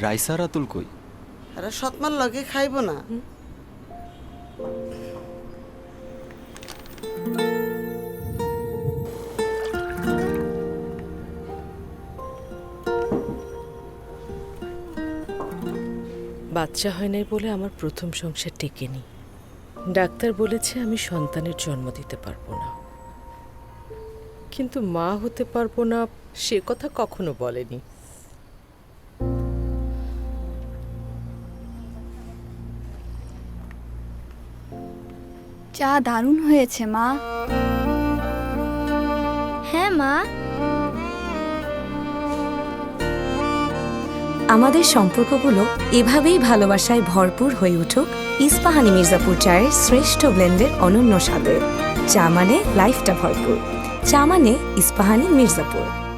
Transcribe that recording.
রাইসা রাতুল কই? আর সৎমার লগে খাইব না। বাচ্চা হয় নাই বলে আমার প্রথম সংসার টেকেনি। ডাক্তার বলেছে আমি সন্তানের জন্ম দিতে পারব না। কিন্তু মা হতে পারব না সে কথা কখনো বলেনি। চা দারুণ হয়েছে মা। হ্যাঁ মা। আমাদের সম্পর্কগুলো এভাবেই ভালোবাসায় ভরপুর হয়ে উঠুক ইস্পাহানি মির্জাপুর চায়ের শ্রেষ্ঠ ব্লেন্ডের অনন্য স্বাদে চা মানে লাইফটা ভরপুর। চা মানে ইস্পাহানি মির্জাপুর।